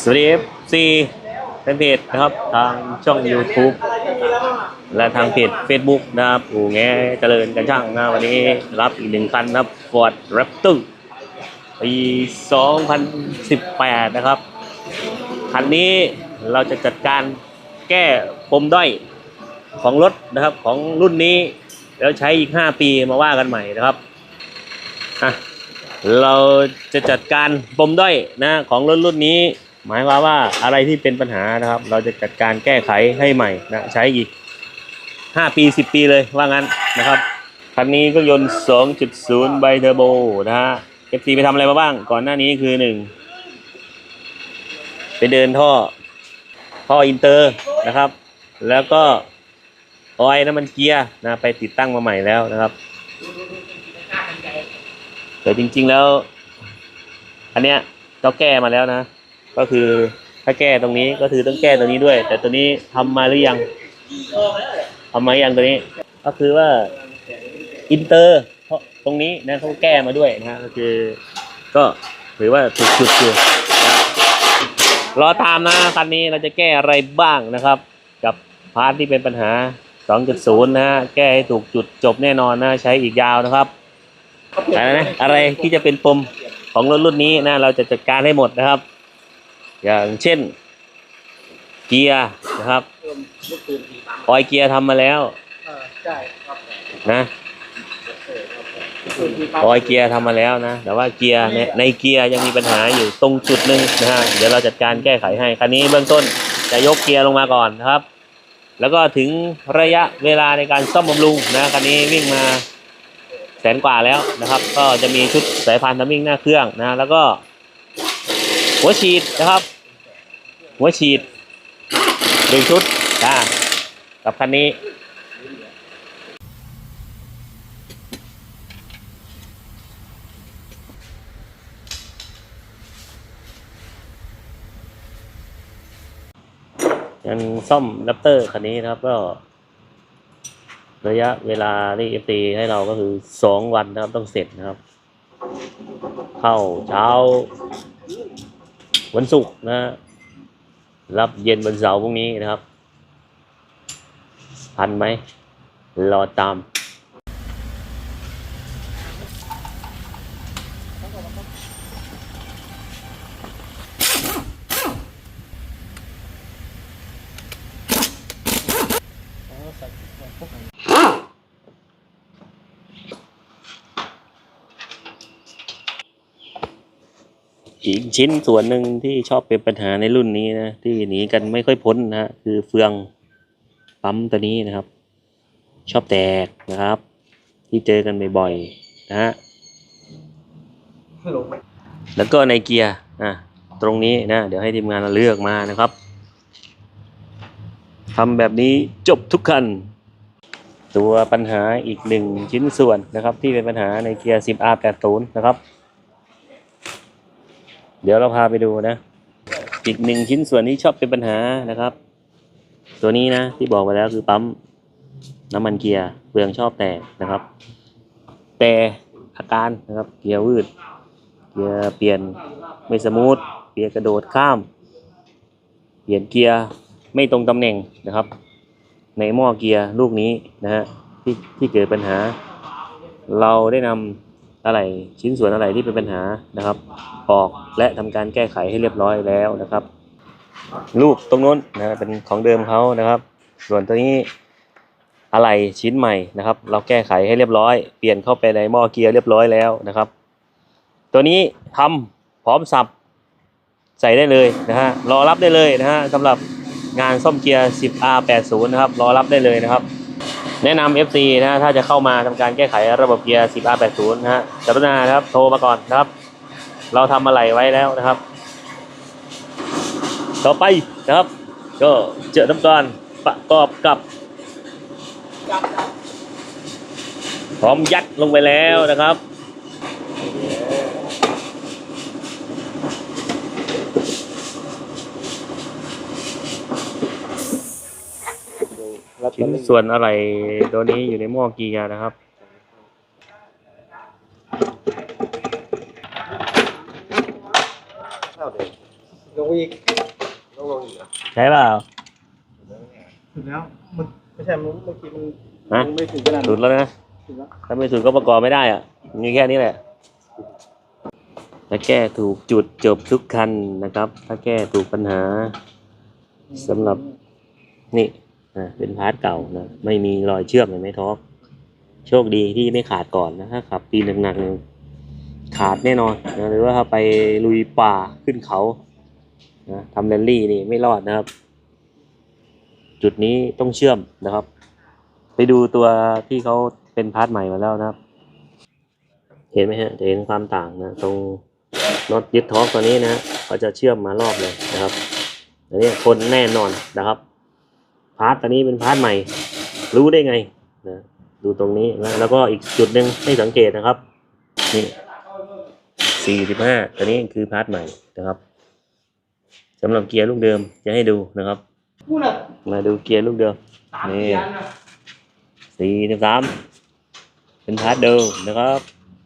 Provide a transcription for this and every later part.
สวัสดีเอฟซีแฟนเพจนะครับทางช่อง YouTube และทางเพจ Facebook นะครับอู่แงเจริญกันช่างนะวันนี้รับอีกหนึ่งคันนะครับ Ford Raptor ปี 2018 นะครับ คันนี้เราจะจัดการแก้ปมด้อยของรถนะครับของรุ่นนี้ แล้วใช้อีก 5 ปีมาว่ากันใหม่นะครับอะ เราจะจัดการปมด้อยนะของรถรุ่นนี้ หมายความว่าอะไรที่เป็นปัญหานะครับ เราจะจัดการแก้ไขให้ใหม่นะใช้อีก 5 ปี 10 ปีเลยว่างั้นนะครับคันนี้ก็ยนต์ 2.0 ไบเทอร์โบนะฮะ FC ไปทำอะไรมาบ้าง ก่อนหน้านี้คือ 1 ไปเดินท่อ ท่ออินเตอร์นะครับ แล้วก็ออยน้ำมันเกียร์นะไปติดตั้งมาใหม่แล้วนะครับ แต่จริง ๆแล้ว อันเนี้ยก็แก้มาแล้วนะ ก็คือถ้าแก้ตรงนี้ก็คือต้องแก้ตรงนี้ด้วย แต่ตัวนี้ทำมาหรือยังทำมาหรือยังตัวนี้ ก็คือว่าอินเตอร์เพราะตรงนี้นะเขาแก้มาด้วยนะก็คือ ก็ถือว่าถูกจุดอยู่รอตามนะคันนี้เราจะแก้อะไรบ้างนะครับ กับพาร์ทที่เป็นปัญหา 2.0 นะฮะแก้ให้ถูกจุดจบแน่นอนนะ ใช้อีกยาวนะครับ อะไรนะอะไรที่จะเป็นปมของรถรุ่นนี้นะเราจะจัดการให้หมดนะครับ อย่างเช่น เกียร์นะครับออยเกียร์ทำมาแล้วนะออยเกียร์ทำมาแล้วนะ แต่ว่าเกียร์ในในเกียร์ยังมีปัญหาอยู่ตรงจุดหนึ่งนะฮะเดี๋ยวเราจัดการแก้ไขให้คันนี้เบื้องต้นจะยกเกียร์ลงมาก่อนนะครับ แล้วก็ถึงระยะเวลาในการซ่อมบำรุงนะคันนี้วิ่งมา นกว่าแล้วนะครับ ก็จะมีชุดสายพานทัมมิ่งหน้าเครื่องนะแล้วก็หัวฉีดนะครับ หัวฉีดหนึ่งชุดอ่ากับคันนี้ยังซ่อมแรปเตอร์คันนี้นะครับก็ ระยะเวลาที่เอฟตีให้เราก็คือสองวันนะครับต้องเสร็จนะครับ เข้าเช้า วันศุกร์นะรับเย็นวันเสาร์พรุ่งนี้นะครับ ทันไหมรอตาม อีก ชิ้นส่วนหนึ่งที่ชอบเป็นปัญหาในรุ่นนี้นะ ที่หนีกันไม่ค่อยพ้นนะฮะคือเฟืองปั๊มตัวนี้นะครับ ชอบแตกนะครับ ที่เจอกันบ่อยๆนะฮะลงแล้วก็ในเกียร์อะตรงนี้นะ เดี๋ยวให้ทีมงานเราเลือกมานะครับทำแบบนี้จบทุกคัน ตัวปัญหาอีกหนึ่งชิ้นส่วนนะครับ ที่เป็นปัญหาในเกียร์ 10R80 นะครับ เดี๋ยวเราพาไปดูนะ อีกหนึ่งชิ้นส่วนที่ชอบเป็นปัญหานะครับ ตัวนี้นะที่บอกไปแล้วคือปั๊มน้ำมันเกียร์เฟืองชอบแตกนะครับ แต่อาการนะครับเกียร์วืดเกียร์เปลี่ยนไม่สมูทเกียร์กระโดดข้าม เปลี่ยนเกียร์ไม่ตรงตำแหน่งนะครับ ในหม้อเกียร์ลูกนี้นะฮะที่ที่เกิดปัญหา เราได้นำ อะไรชิ้นส่วนอะไรที่เป็นปัญหานะครับออกและทำการแก้ไขให้เรียบร้อยแล้วนะครับลูกตรงนู้นนะเป็นของเดิมเขานะครับ ส่วนตัวนี้อะไรชิ้นใหม่นะครับ เราแก้ไขให้เรียบร้อย เปลี่ยนเข้าไปในหม้อเกียร์เรียบร้อยแล้วนะครับ ตัวนี้ทำพร้อมสับใส่ได้เลยนะฮะรอรับได้เลยนะฮะสำหรับงานซ่อมเกียร์ 10R80 นะครับรอรับได้เลยนะครับ แนะนำ FC นะฮะถ้าจะเข้ามาทำการแก้ไขระบบเกียร์ 10R80 นะฮะกรุณานะครับโทรมาก่อนนะครับ เราทำอะไรไว้แล้วนะครับ ต่อไปนะครับ ก็เจอน้ำการประกอบกับ พร้อมยัดลงไปแล้วนะครับ ชิ้นส่วนอะไรตัวนี้อยู่ในหม้อเกียร์นะครับ เท่าเดิมลงอีกต้องลงอีกเหรอใช่เปล่า ถึงแล้ว มันไม่ใช่มันเมื่อกี้มันฮะ มันไม่ถึงขนาดสุดแล้วนะ ถึงแล้วถ้าไม่สุดก็ประกอบไม่ได้อะมีแค่นี้แหละถ้าแก้ถูกจุดจบทุกคันนะครับ ถ้าแก้ถูกปัญหาสำหรับนี่ เป็นพาร์ทเก่านะไม่มีรอยเชื่อมเห็นไหมท็อกโชคดีที่ไม่ขาดก่อนนะถ้าขับปีหนักๆเนี่ยขาดแน่นอนนะหรือว่าถ้าไปลุยป่าขึ้นเขานะทำแรลลี่นี่ไม่รอดนะครับ จุดนี้ต้องเชื่อมนะครับ ไปดูตัวที่เขาเป็นพาร์ทใหม่มาแล้วนะครับเห็นไหมฮะจะเห็นความต่างนะตรงน็อตยึดท้องตัวนี้นะเขาจะเชื่อมมารอบเลยนะครับอันนี้คนแน่นอนนะครับ พาร์ทตัวนี้เป็นพาร์ทใหม่ รู้ได้ไงนะดูตรงนี้นะแล้วก็อีกจุดหนึ่งให้สังเกตนะครับนี่สี่สิบห้าตัวนี้คือพาร์ทใหม่นะครับสำหรับเกียร์ลูกเดิมจะให้ดูนะครับ มาดูเกียร์ลูกเดิมนี่สี่สิบสามเป็นพาร์ทเดิมนะครับ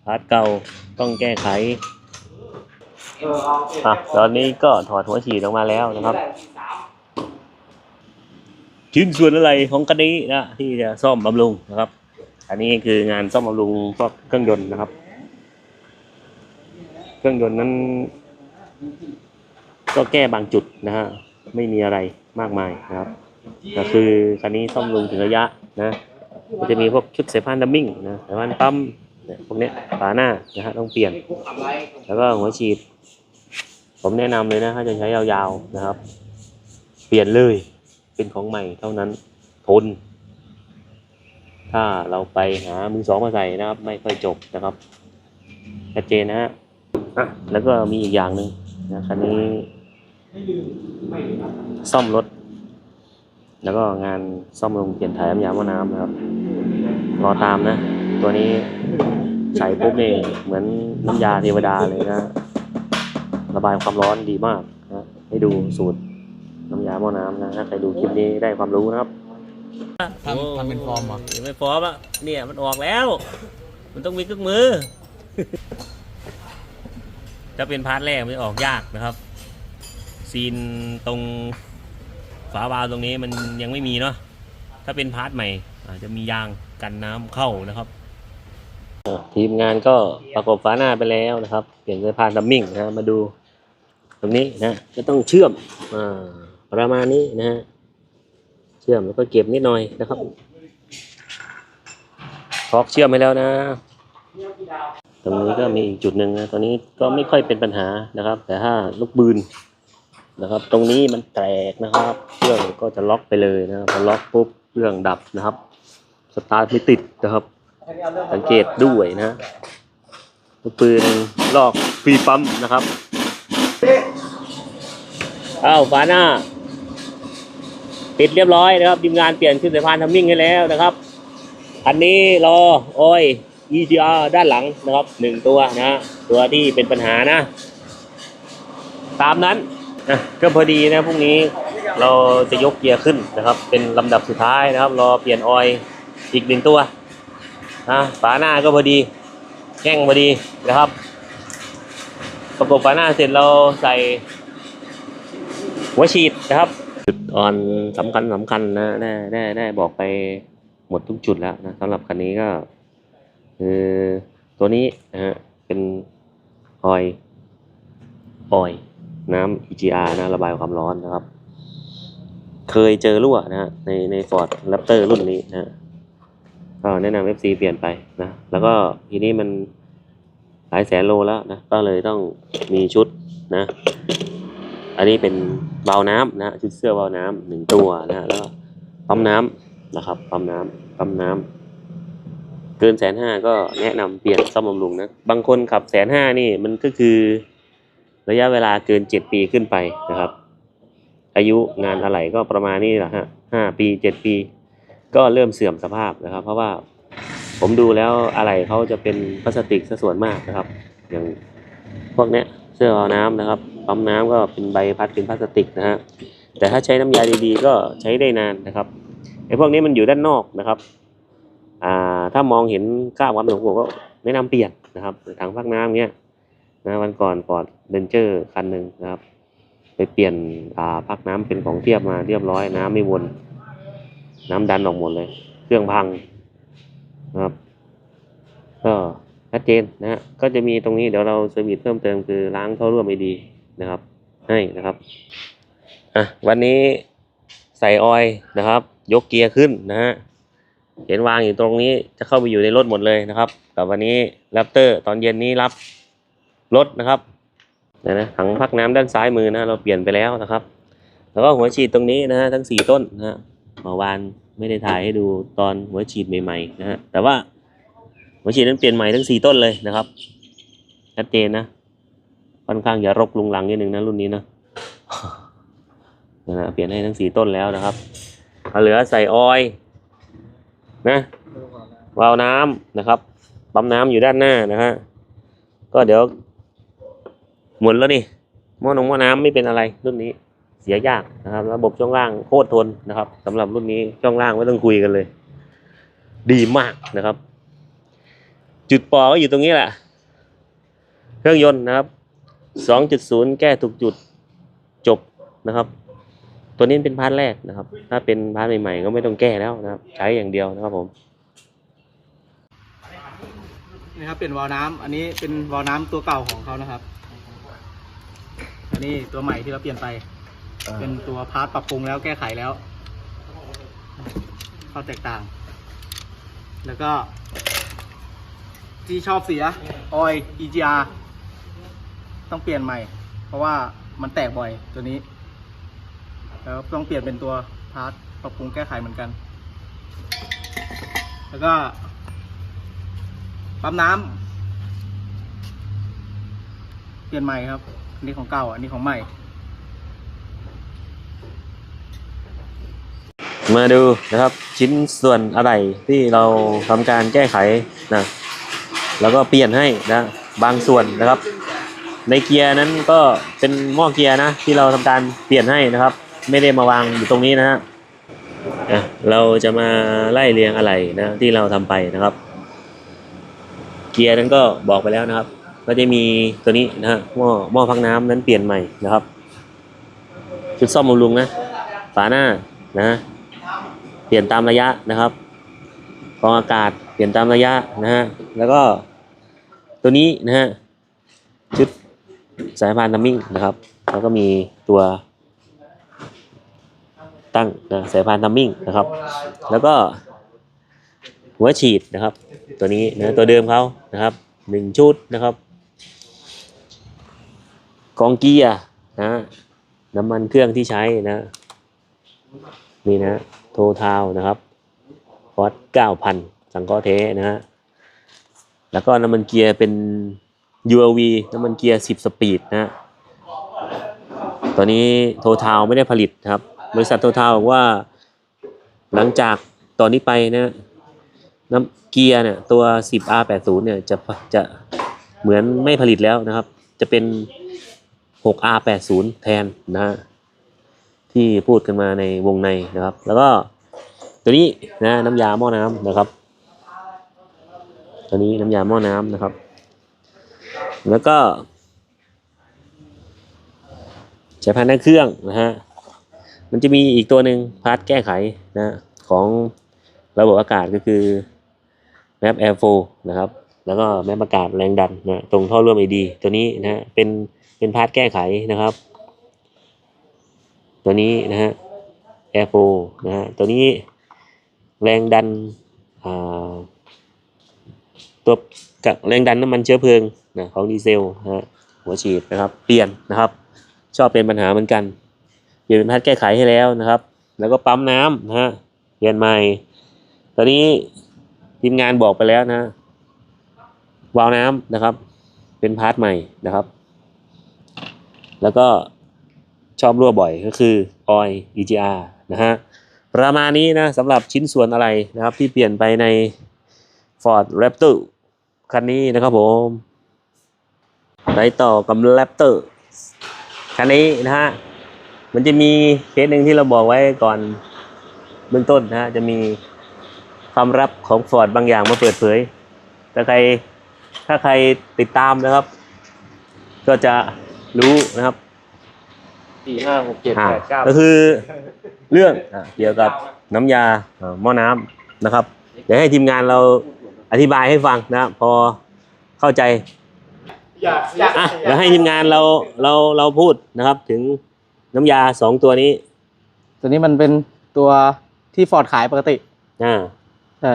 พาร์ทเก่าต้องแก้ไขอะตอนนี้ก็ถอดหัวฉีดออกมาแล้วนะครับ ชิ้นส่วนอะไรของคันนี้นะที่จะซ่อมบำรุงนะครับ อันนี้คืองานซ่อมบำรุงพวกเครื่องยนต์นะครับ เครื่องยนต์นั้น ก็แก้บางจุดนะฮะไม่มีอะไรมากมายนะครับ ก็คือคันนี้ซ่อมบำรุงถึงระยะนะมันจะมีพวกชุดสายพานดัมมิ่งนะสายพานปั๊มเนี่ยพวกนี้ฝาหน้านะฮะต้องเปลี่ยน แล้วก็หัวฉีด ผมแนะนำเลยนะถ้าจะใช้ยาวๆนะครับ เปลี่ยนเลย เป็นของใหม่เท่านั้นทน ถ้าเราไปหามือสองมาใส่นะครับ ไม่ค่อยจบนะครับชัดเจนนะฮะอะแล้วก็มีอีกอย่างหนึ่งนะคันนี้ซ่อมรถ แล้วก็งานซ่อมลงเปลี่ยนถ่ายน้ำยาหม้อน้ำนะครับรอตามนะ ตัวนี้ใส่ปุ๊บนี่เหมือนน้ำยาเทวดาเลยนะ ระบายความร้อนดีมากนะให้ดูสูตร น้ำยาหม้อน้ำนะถ้าใครดูคลิปนี้ได้ความรู้นะครับทำทำเป็นฟอร์มเหรอยังไม่ฟอร์มอะเนี่ยมันออกแล้ว มันต้องมีเครื่องมือ ถ้าเป็นพาร์ทแรกมันจะออกยากนะครับ ซีนตรงฝาวาล์วตรงนี้มันยังไม่มีเนาะถ้าเป็นพาร์ทใหม่อาจจะมียางกันน้ำเข้านะครับทีมงานก็ประกบฝาหน้าไปแล้วนะครับ เปลี่ยนสายพานดัมมิ่งนะมาดู ตรงนี้นะจะต้องเชื่อมอ่า ประมาณนี้นะฮะเชื่อมแล้วก็เก็บนิดหน่อยนะครับทอกเชื่อมไปแล้วนะ ตรงนี้ก็มีอีกจุดหนึ่งนะตอนนี้ก็ไม่ค่อยเป็นปัญหานะครับ แต่ถ้าลูกบืนนะครับ ตรงนี้มันแตกนะครับเครื่องก็จะล็อกไปเลยนะพอล็อกปุ๊บเครื่องดับนะครับสตาร์ทไม่ติดนะครับ สังเกตด้วยนะลูกปืนลอกฟรีปั๊มนะครับอ้าวฝาหน้า ติดเรียบร้อยนะครับทีมงานเปลี่ยนขึ้นสายพานทัมมิ่งให้แล้วนะครับอันนี้รอออย EGR ด้านหลังนะครับหนึ่งตัวนะ ตัวที่เป็นปัญหานะ ตามนั้นนะก็พอดีนะพรุ่งนี้เราจะยกเกียร์ขึ้นนะครับ เป็นลำดับสุดท้ายนะครับ รอเปลี่ยนออยอีกหนึ่งตัวนะฝาหน้าก็พอดีแข้งพอดีนะครับ ประกบฝาหน้าเสร็จเราใส่หัวฉีดนะครับ จุดอ่อนสำคัญสำคัญนะได้ได้ได้บอกไปหมดทุกจุดแล้วนะสำหรับคันนี้ก็คือตัวนี้นะฮะเป็นออยออยน้ำ EGR นะระบายความร้อนนะครับ เคยเจอรั่วนะฮะในใน Ford Raptor รุ่นนี้นะฮะก็แนะนำ FC เปลี่ยนไปนะ แล้วก็ทีนี้มันหลายแสนโลแล้วนะ ก็เลยต้องมีชุดนะ อันนี้เป็นเบาน้ำนะชุดเสื้อเบาน้ำหนึ่งตัวนะแล้วปั๊มน้ำนะครับปั๊มน้ำปั๊มน้ำเกินแสนห้าก็แนะนำเปลี่ยนซ่อมบำรุงนะบางคนขับแสนห้านี่มันก็คือ ระยะเวลาเกินเจ็ดปีขึ้นไปนะครับ อายุงานอะไหล่ก็ประมาณนี้แหละฮะห้าปีเจ็ดปี ก็เริ่มเสื่อมสภาพนะครับ เพราะว่าผมดูแล้วอะไรเขาจะเป็นพลาสติกซะส่วนมากนะครับ อย่างพวกเนี้ยเสื้อเอาน้ำนะครับ ปั๊มน้ำก็เป็นใบพัดเป็นพลาสติกนะฮะแต่ถ้าใช้น้ำยาดีๆ ก็ใช้ได้นานนะครับไอ้พวกนี้มันอยู่ด้านนอกนะครับอ่าถ้ามองเห็นค่าความหนผมก็แนะนำเปลี่ยนนะครับถังพักน้ำเนี้ยนะวันก่อนฟอร์ดเดนเจอร์คันหนึ่งนะครับ ไปเปลี่ยนอ่าพักน้ำเป็นของเทียบมาเรียบร้อยน้ำไม่วน น้ำดันออกหมดเลย เครื่องพังนะครับก็ชัดเจนนะฮะก็จะมีตรงนี้เดี๋ยวเราเซอร์วิสเพิ่มเติมคือล้างท่อร่วมไอดี นะครับ ให้นะครับอะวันนี้ใส่ออยนะครับ ยกเกียร์ขึ้นนะฮะเห็นวางอยู่ตรงนี้จะเข้าไปอยู่ในรถหมดเลยนะครับกับวันนี้แรปเตอร์ตอนเย็นนี้รับรถนะครับเดี๋ยวนะถังพักน้ำด้านซ้ายมือนะเราเปลี่ยนไปแล้วนะครับ แล้วก็หัวฉีดตรงนี้นะฮะทั้งสี่ต้นนะฮะเมื่อวานไม่ได้ถ่ายให้ดูตอนหัวฉีดใหม่ๆนะฮะแต่ว่าหัวฉีดนั้นเปลี่ยนใหม่ทั้งสี่ต้นเลยนะครับชัดเจนนะ ค่อนข้างจะรกลุงลังนิดนึงนะรุ่นนี้นะนะฮะเปลี่ยนให้ทั้งสี่ต้นแล้วนะครับเอาเหลือใส่ออยล์นะวาล์วน้ำนะครับปั๊มน้ำอยู่ด้านหน้านะฮะก็เดี๋ยวหมุนแล้วนี่หม้อนงหม้อน้ำไม่เป็นอะไรรุ่นนี้เสียยากนะครับ ระบบช่องล่างโคตรทนนะครับสำหรับรุ่นนี้ช่องล่างไม่ต้องคุยกันเลย ดีมากนะครับ จุดปอก็อยู่ตรงนี้แหละ เครื่องยนต์นะครับ 2.0 แก้ถูกจุดจบนะครับ ตัวนี้เป็นพาร์ทแรกนะครับ ถ้าเป็นพาร์ทใหม่ๆ ก็ไม่ต้องแก้แล้วนะครับ ใช้อย่างเดียวนะครับผมนี่ครับเปลี่ยนวาล์วน้ำอันนี้เป็นวาล์วน้ำตัวเก่าของเขานะครับ อันนี้ตัวใหม่ที่เราเปลี่ยนไป เป็นตัวพาร์ทปรับปรุงแล้วแก้ไขแล้วข้อแตกต่าง แล้วก็ ที่ชอบเสียออย EGR ต้องเปลี่ยนใหม่ เพราะว่ามันแตกบ่อยตัวนี้ แล้วต้องเปลี่ยนเป็นตัวพาร์ทปรับปรุงแก้ไขเหมือนกัน แล้วก็ปั๊มน้ำเปลี่ยนใหม่ครับอันนี้ของเก่าอันนี้ของใหม่ มาดูนะครับชิ้นส่วนอะไรที่เราทำการแก้ไขนะแล้วก็เปลี่ยนให้นะบางส่วนนะครับ ในเกียร์นั้นก็เป็นหม้อเกียร์นะที่เราทำการเปลี่ยนให้นะครับ ไม่ได้มาวางอยู่ตรงนี้นะฮะเราจะมาไล่เรียงอะไรนะที่เราทำไปนะครับ เกียร์นั้นก็บอกไปแล้วนะครับ ก็จะมีตัวนี้นะฮะหม้อหม้อพักน้ำนั้นเปลี่ยนใหม่นะครับ ชุดซ่อมบำรุงนะฝาหน้านะเปลี่ยนตามระยะนะครับกองอากาศเปลี่ยนตามระยะนะฮะแล้วก็ตัวนี้นะฮะชุด สายพานทัมมิ่งนะครับ แล้วก็มีตัวตั้งนะสายพานทัมมิ่งนะครับ แล้วก็หัวฉีดนะครับ ตัวนี้นะตัวเดิมเขานะครับหนึ่งชุดนะครับกองเกียร์นะน้ำมันเครื่องที่ใช้นะนี่นะโททาวนะครับฟอสเก้าพันสังเคราะห์เทนะฮะแล้วก็น้ำมันเกียร์เป็น ULV น้ำมันเกียร์ 10 สปีดนะฮะตอนนี้โททาวไม่ได้ผลิตครับ บริษัทโททาวบอกว่า หลังจากตอนนี้ไปนะน้ำเกียร์เนี่ยตัว 10R80 เนี่ยจะจะเหมือนไม่ผลิตแล้วนะครับ จะเป็น 6R80 แทนนะฮะที่พูดกันมาในวงในนะครับ แล้วก็ตัวนี้นะน้ำยาหม้อน้ำนะครับ ตัวนี้น้ำยาหม้อน้ำนะครับ แล้วก็ใช้พันธุ์เครื่องนะฮะ มันจะมีอีกตัวหนึ่งพาร์ทแก้ไขนะของระบบอากาศก็คือแมปแอร์โฟนะครับ แล้วก็แมปอากาศแรงดันนะตรงท่อร่วมไอดีตัวนี้นะฮะเป็นเป็นพาร์ทแก้ไขนะครับ ตัวนี้นะฮะ Air 4นะฮะตัวนี้แรงดันอ่าตัวกับแรงดันน้ำมันเชื้อเพลิง นะของดีเซลนะฮะหัวฉีดนะครับ เปลี่ยนนะครับ ชอบเป็นปัญหาเหมือนกัน เปลี่ยนเป็นพัดแก้ไขให้แล้วนะครับ แล้วก็ปั๊มน้ำนะฮะเปลี่ยนใหม่ ตอนนี้ทีมงานบอกไปแล้วนะ วาล์วน้ำนะครับ เป็นพาร์ทใหม่นะครับ แล้วก็ชอบรั่วบ่อยก็คือ oil EGR นะฮะประมาณนี้นะสำหรับชิ้นส่วนอะไรนะครับที่เปลี่ยนไปใน Ford Raptor คันนี้นะครับผม ไปต่อกับ Raptor คันนี้นะฮะ มันจะมีเคสหนึ่งที่เราบอกไว้ก่อนเบื้องต้นนะฮะ จะมีความลับของ Ford บางอย่างมาเปิดเผย ถ้าใครถ้าใครติดตามนะครับ ก็จะรู้นะครับสี่ห้าหกเจ็ดอ่าแปดเก้าก็คือเรื่องอะเกี่ยวกับน้ำยาอ่าหม้อน้ำนะครับ เดี๋ยวให้ทีมงานเราอธิบายให้ฟังนะพอเข้าใจ อยากอยากอะเดี๋ยวให้ทีมงานเราเราเราพูดนะครับ ถึงน้ำยาสองตัวนี้ตัวนี้มันเป็นตัวที่ฟอร์ดขายปกติ อ่าใช่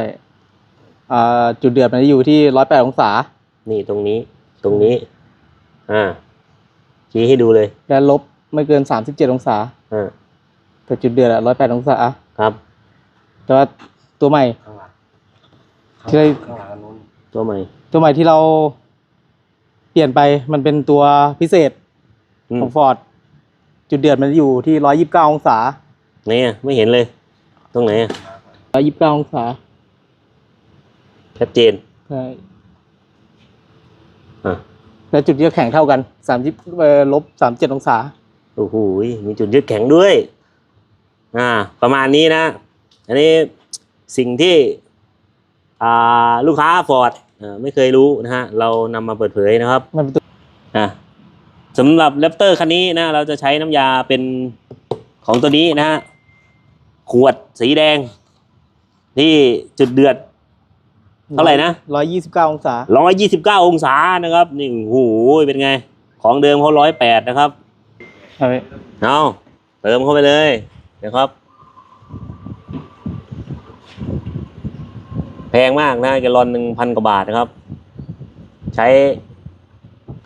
อ่าจุดเดือดมันจะอยู่ที่ร้อยแปดองศา นี่ตรงนี้ตรงนี้ อ่าชี้ให้ดูเลยและลบไม่เกินสามสิบเจ็ดองศา อ่าแต่จุดเดือดอะร้อยแปดองศา ครับ แต่ว่าตัวใหม่ที่เราตัวใหม่ตัวใหม่ที่เรา เปลี่ยนไปมันเป็นตัวพิเศษอืมของฟอร์ดจุดเดือดมันอยู่ที่ร้อยยิบเก้าองศาไหนอะไม่เห็นเลย ตรงไหนอะร้อยยิบเก้าองศาชัดเจนใช่อะและจุดยืดแข็งเท่ากันสามสิบลบสามเจ็ดองศาโอ้โหมีจุดยึดแข็งด้วย อ่า ประมาณนี้นะ อันนี้สิ่งที่ อ่า ลูกค้าฟอร์ด ไม่เคยรู้นะฮะเรานำมาเปิดเผยนะครับมันเป็นตัวอะสำหรับแรปเตอร์คันนี้นะเราจะใช้น้ำยาเป็นของตัวนี้นะฮะขวดสีแดง ที่จุดเดือด เท่าไหร่นะ ร้อยยี่สิบเก้าองศา ร้อยยี่สิบเก้าองศานะครับนี่โอ้โหเป็นไง ของเดิมเขาร้อยแปดนะครับใช่เอาเติมเข้าไปเลยนะครับ พงมากนะแกลลอนหนึ่งพันกว่าบาทนะครับ ใช้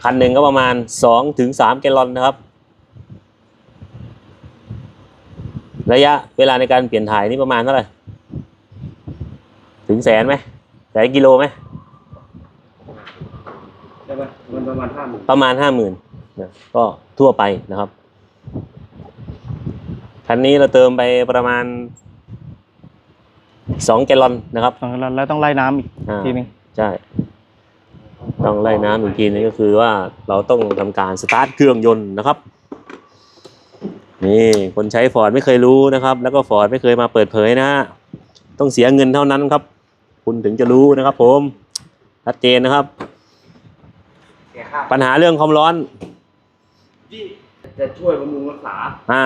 คันหนึ่งก็ประมาณสองถึงสามแกลลอนนะครับ ระยะเวลาในการเปลี่ยนถ่ายนี่ประมาณเท่าไหร่ ถึงแสนไหมแสนกิโลไหมใช่ไหมมันประมาณห้าหมื่นประมาณห้าหมื่นนะก็ทั่วไปนะครับ คันนี้เราเติมไปประมาณ สองแกลลอนนะครับแล้วต้องไล่น้ำอีกอ่าทีหนึงใช่ต้องไล่น้ำอีกทีนึงก็คือว่าเราต้องทำการสตาร์ทเครื่องยนต์นะครับนี่คนใช้ฟอร์ดไม่เคยรู้นะครับ แล้วก็ฟอร์ดไม่เคยมาเปิดเผยนะฮะต้องเสียเงินเท่านั้นครับ คุณถึงจะรู้นะครับ ผมชัดเจนนะครับ ปัญหาเรื่องความร้อนจะช่วยบำรุงรักษาอ่า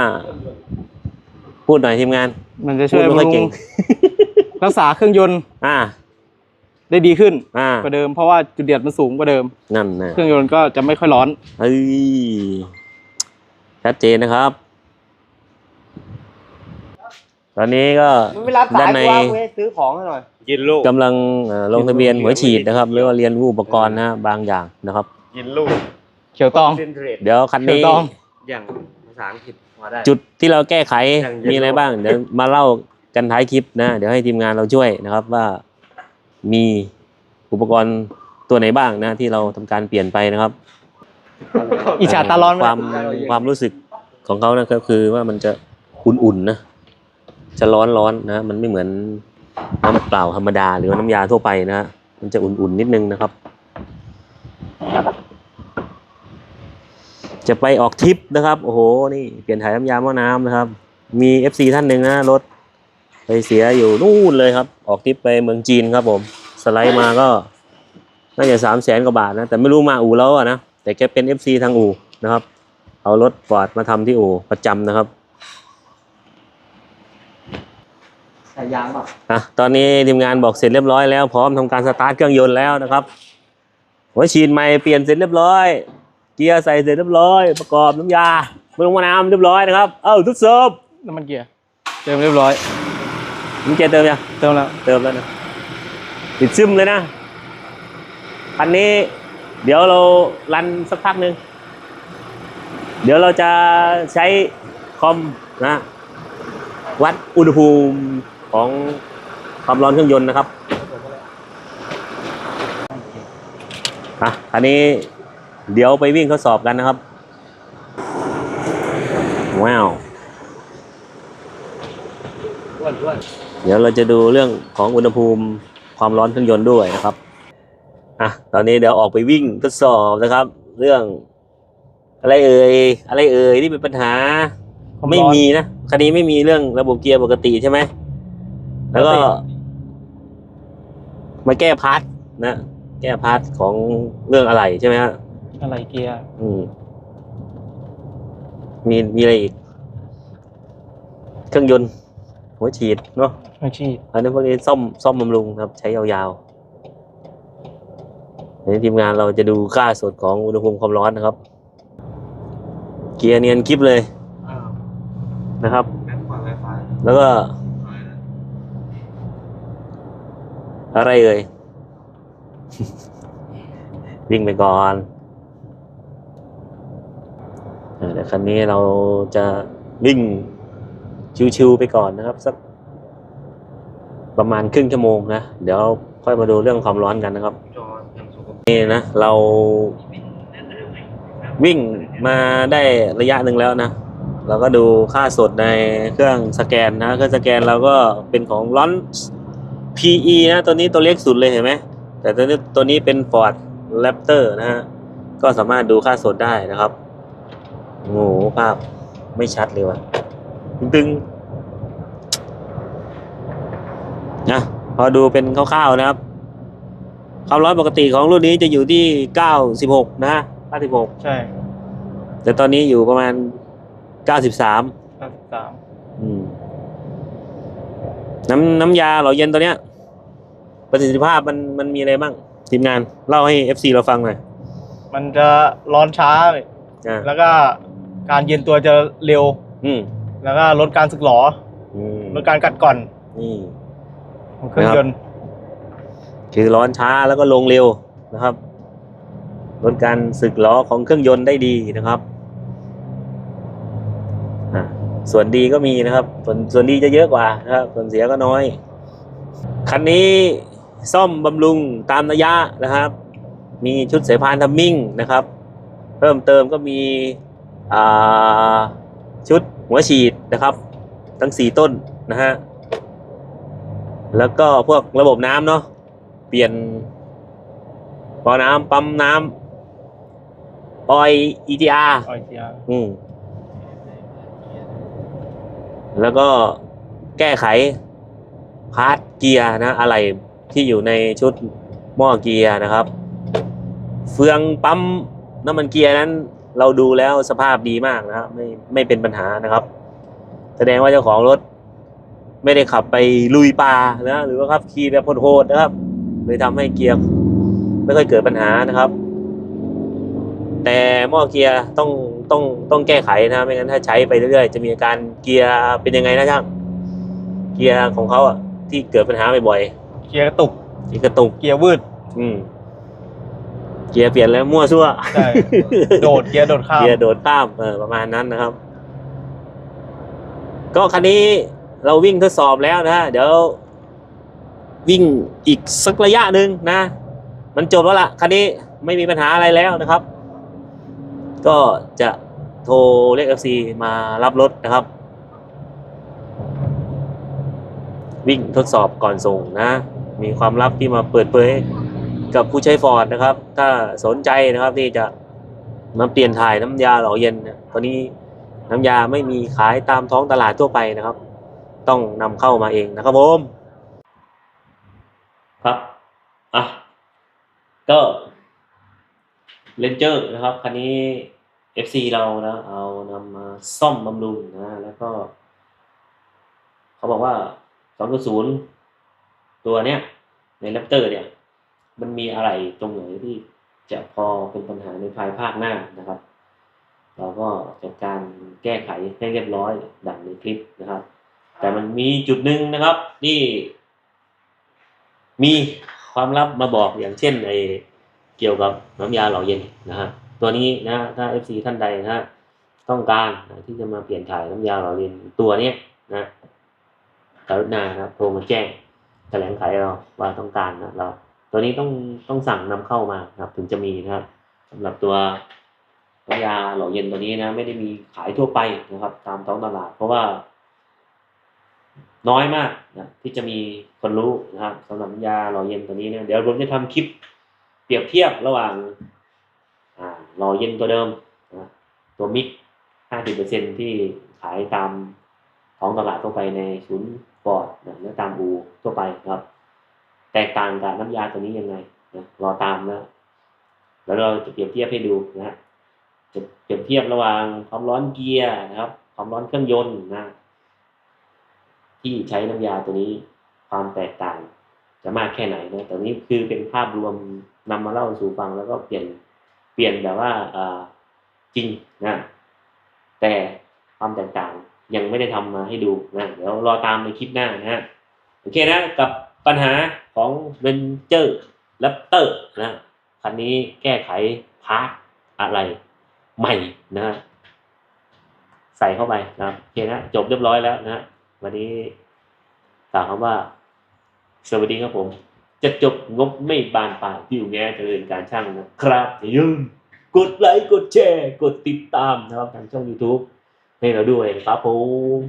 พูดหน่อยทีมงาน มันจะพูช่ดวยไม่ค่อยบำรุเก่งง รักษาเครื่องยนต์อ่า ได้ดีขึ้นอ่ากว่าเดิมเพราะว่าจุดเดือดมันสูงกว่าเดิม นั่นนะเครื่องยนต์ก็จะไม่ค่อยร้อน เฮ้ยชัดเจนนะครับ ตอนนี้ก็มันไม่รับสาด้ายนในกูว่าเว้ยซื้อของให้หน่อยกินลูกกำลังเอ่อลงทะเบียนหัวฉีดนะครับ หรือว่าเรียนรู้อุปกรณ์นะบางอย่างนะครับกินลูกเขียวตองเซนเทรดเดี๋ยวคันนี้ถูกต้อง อย่างภาษาอังกฤษพอได้ จุดที่เราแก้ไขอย่างเย็นมีอะไรบ้างเดี๋ยวมาเล่า กันท้ายคลิปนะ เดี๋ยวให้ทีมงานเราช่วยนะครับว่ามีอุปกรณ์ตัวไหนบ้างนะที่เราทำการเปลี่ยนไปนะครับอิจฉาตาร้อนไหม ความความรู้สึกของเขานะก็คือว่ามันจะอุ่นๆนะ จะร้อนร้อนๆนะ มันไม่เหมือนน้ำเปล่าธรรมดา หรือว่าน้ำยาทั่วไปนะมันจะอุ่นๆนิดนึงนะครับ จะไปออกทริปนะครับ โอ้โห นี่เปลี่ยนถ่ายน้ำยาหม้อน้ำนะครับ มีเอฟซีท่านหนึ่งนะรถ ไปเสียอยู่นู่นเลยครับ ออกทริปไปเมืองจีนครับผม สไลด์มาก็น่าจะสามแสนกว่าบาทนะ แต่ไม่รู้มาอู่แล้วอะนะ แต่แกเป็นเอฟซีทางอู่นะครับ เอารถฟอร์ดมาทำที่อู่ประจำนะครับใส่ยางป่ะอะตอนนี้ทีมงานบอกเสร็จเรียบร้อยแล้วพร้อมทำการสตาร์ทเครื่องยนต์แล้วนะครับหัวฉีดใหม่เปลี่ยนเสร็จเรียบร้อย เกียร์ใส่เสร็จเรียบร้อย ประกอบน้ำยาบำรุงมะนาวเรียบร้อยนะครับ เอ้าทดสอบน้ำมันเกียร์เติมเรียบร้อย มึงเกียร์เติมยังเติมแล้ว เติมแล้วนะติดซึมเลยนะคันนี้ เดี๋ยวเรารันสักพักหนึ่งเดี๋ยวเราจะใช้คอมนะ วัดอุณหภูมิของความร้อนเครื่องยนต์นะครับอะอันนี้เดี๋ยวไปวิ่งทดสอบกันนะครับ ว้าว อ้วนอ้วนเดี๋ยวเราจะดูเรื่องของอุณหภูมิความร้อนเครื่องยนต์ด้วยนะครับอะตอนนี้เดี๋ยวออกไปวิ่งทดสอบนะครับ เรื่อง อะไรเอ่ยอะไรเอ่ยที่เป็นปัญหาความร้อนไม่มีนะคันนี้ไม่มีเรื่องระบบเกียร์ปกติใช่ไหมแล้วก็ปกติมาแก้พาร์ทนะแก้พาร์ทของเรื่องอะไรใช่ไหมฮะอะไรเกียร์อืมมีมีอะไรอีก เครื่องยนต์ หัวฉีดเนาะไม่ชีดอันนี้พวกนี้ซ่อมซ่อมบำรุงครับ ใช้ยาวๆในทีมงานเราจะดูค่าสดของอุณหภูมิความร้อนนะครับ เกียร์เนียนกริฟเลยนะครับแม่นกว่าไวไฟแล้วก็ อะไรเอ่ยวิ่งไปก่อนอ่าเดี๋ยวคันนี้เราจะวิ่ง ชิวๆไปก่อนนะครับ สักประมาณครึ่งชั่วโมงนะ เดี๋ยวค่อยมาดูเรื่องความร้อนกันนะครับจอยังสกปรกนี่นะ เราวิ่งมาได้ระยะหนึ่งแล้วนะ เราก็ดูค่าสดในเครื่องสแกนนะ เครื่องสแกนเราก็เป็นของร้อน PE นะ ตัวนี้ตัวเล็กสุดเลยเห็นไหม แต่ตัวนี้ตัวนี้เป็น Ford Raptor นะฮะ ก็สามารถดูค่าสดได้นะครับโอ้โหภาพไม่ชัดเลยว่ะ ตึงๆนะพอดูเป็นคร่าวๆนะครับความร้อนปกติของรุ่นนี้จะอยู่ที่96นะ96ใช่แต่ตอนนี้อยู่ประมาณ93ห้าสิบสามอืมน้ำน้ำยาหล่อเย็นตัวเนี้ย ประสิทธิภาพมันมันมีอะไรบ้างทีมงาน เล่าให้ FC เราฟังหน่อยมันจะร้อนช้าอ่าแล้วก็การเย็นตัวจะเร็ว อืม แล้วก็ลดการสึกหรออืมลดการกัดก่อนนี่ ของเครื่องยนต์คือร้อนช้าแล้วก็ลงเร็วนะครับลดการสึกล้อของเครื่องยนต์ได้ดีนะครับอะส่วนดีก็มีนะครับ ส่วนส่วนดีจะเยอะกว่านะครับ ส่วนเสียก็น้อย คันนี้ซ่อมบำรุงตามระยะนะครับ มีชุดสายพานทัมมิ่งนะครับ เพิ่มเติมก็มีอ่าชุด หัวฉีดนะครับ ทั้งสี่ต้นนะฮะแล้วก็พวกระบบน้ำเนาะเปลี่ยนบ่อน้ำปั๊มน้ำออย EGR ออยเสียอืมแล้วก็แก้ไขพาร์ทเกียร์นะอะไรที่อยู่ในชุดหม้อเกียร์นะครับ เฟืองปั๊มน้ำมันเกียร์นั้น เราดูแล้วสภาพดีมากนะครับไม่ไม่เป็นปัญหานะครับ แสดงว่าเจ้าของรถ ไม่ได้ขับไปลุยป่านะหรือว่าขับขี่แบบโหดๆนะครับเลยทำให้เกียร์ไม่ค่อยเกิดปัญหานะครับ แต่หม้อเกียร์ต้องต้องต้องแก้ไขนะไม่งั้นถ้าใช้ไปเรื่อยๆ จะมีอาการเกียร์เป็นยังไงนะช่างเกียร์ของเขาอะที่เกิดปัญหาบ่อยเกียร์กระตุกๆที่กระตุกเกียร์วืด อืม เกียร์เปลี่ยนแล้วมั่วซั่วใช่โดดเกียร์โดดข้ามเกียร์โดดข้ามเออประมาณนั้นนะครับ ก็คันนี้เราวิ่งทดสอบแล้วนะฮะเดี๋ยววิ่งอีกสักระยะหนึ่งนะ มันจบแล้วล่ะคันนี้ไม่มีปัญหาอะไรแล้วนะครับ ก็จะโทรเรียก FC มารับรถนะครับ วิ่งทดสอบก่อนส่งนะ มีความลับที่มาเปิดเผย กับผู้ใช้ฟอร์ดนะครับ ถ้าสนใจนะครับที่จะมาเปลี่ยนถ่ายน้ำยาหล่อเย็นตอนนี้น้ำยาไม่มีขายตามท้องตลาดทั่วไปนะครับ ต้องนำเข้ามาเองนะครับผมครับอะก็เลนเจอร์นะครับคันนี้ FC เรานะเอานำมาซ่อมบำรุงนะแล้วก็ เขาบอกว่า 2.0 ตัวเนี้ยในแรปเตอร์เนี่ย มันมีอะไรตรงไหนที่จะพอเป็นปัญหาในภายภาคหน้านะครับ เราก็จัดการแก้ไขให้เรียบร้อยดังในคลิปนะครับ แต่มันมีจุดหนึ่งนะครับที่มีความลับมาบอกอย่างเช่นไอเกี่ยวกับน้ำยาหล่อเย็นนะฮะตัวนี้นะถ้า FC ท่านใดนะฮะต้องการนะที่จะมาเปลี่ยนถ่ายน้ำยาหล่อเย็นตัวเนี้ยนะกรุณานะครับโทรมาแจ้งแถลงไขเราว่าต้องการนะเรา ตัวนี้ต้องต้องสั่งนำเข้ามาครับ ถึงจะมีนะครับสำหรับตัวน้ำยาหล่อเย็นตัวนี้นะ ไม่ได้มีขายทั่วไปนะครับ ตามท้องตลาด เพราะว่า น้อยมากนะที่จะมีคนรู้นะครับสำหรับน้ำยาหล่อเย็นตัวนี้เนี่ยเดี๋ยวผมจะทำคลิปเปรียบเทียบระหว่างอ่าหล่อเย็นตัวเดิมนะตัวมิก50%ที่ขายตามท้องตลาดทั่วไปในศูนย์ฟอร์ดนะและตามอูทั่วไปครับ แตกต่างกับน้ำยาตัวนี้ยังไงนะรอตามนะแล้วเราจะเปรียบเทียบให้ดูนะฮะเปรียบเปรียบเทียบระหว่างความร้อนเกียร์นะครับ ความร้อนเครื่องยนต์นะ ที่ใช้น้ำยาตัวนี้ความแตกต่างจะมากแค่ไหนนะแต่นี้คือเป็นภาพรวมนำมาเล่าสู่ฟังแล้วก็เปลี่ยนเปลี่ยนแบบว่าอ่าจริงนะแต่ความแตกต่างยังไม่ได้ทำมาให้ดูนะเดี๋ยวรอตามในคลิปหน้านะฮะโอเคนะกับ ปัญหาของเ e นเจอร์แรปเตอร์นะคันนี้แก้ไขพาร์ทอะไรใหม่นะฮะใส่เข้าไปนะครับโอเคนะจบเรียบร้อยแล้วนะฮะวันนี้กล่าวคำว่า สวัสดีครับผม จะจบงบไม่บานปลายที่อยู่แง่เจริญการช่างนะครับยืมกดไลค์กดแชร์ กดติดตามนะครับทางช่อง YouTube ให้เราด้วยครับผม